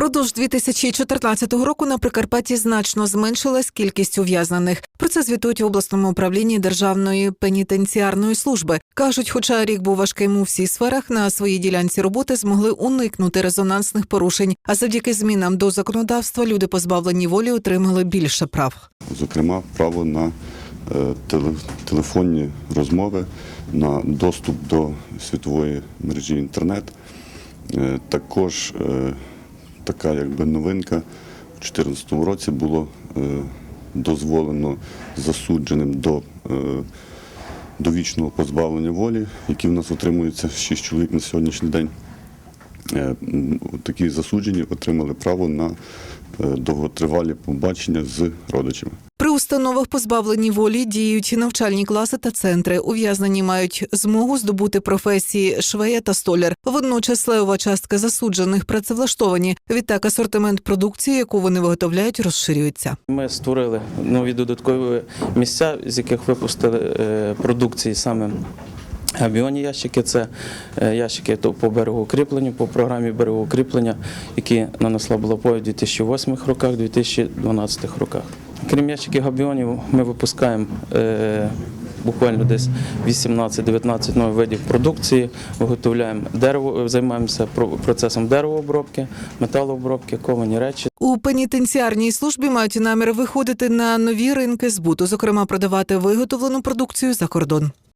Впродовж 2014 року на Прикарпатті значно зменшилась кількість ув'язнених. Про це звітують в обласному управлінні Державної пенітенціарної служби. кажуть, хоча рік був важким у всіх сферах, на своїй ділянці роботи змогли уникнути резонансних порушень. А завдяки змінам до законодавства люди позбавлені волі отримали більше прав. зокрема право на е, телефонні розмови, на доступ до світової мережі інтернет. Е, Також е, така якби новинка у 2014 році було е, дозволено засудженим до е, довічного позбавлення волі, які в нас отримуються 6 чоловік на сьогоднішній день. Е, Такі засуджені отримали право на довготривалі побачення з родичами. При установах позбавлені волі діють навчальні класи та центри. Ув'язнені мають змогу здобути професії швея та столяр. Водночас левова частка засуджених працевлаштовані. Відтак асортимент продукції, яку вони виготовляють, розширюється. Ми створили нові додаткові місця, з яких випустили е, продукції саме. Габіонні ящики це е, ящики по берегоукріпленню, по програмі берегоукріплення, які нанесла Балапой у 2008 роках, 2012 роках. Крім ящиків габіонів, ми випускаємо е, буквально десь 18-19 нових видів продукції, виготовляємо дерево, займаємося процесом деревообробки, металообробки, ковані речі. У пенітенціарній службі мають намір виходити на нові ринки збуту, зокрема продавати виготовлену продукцію за кордон.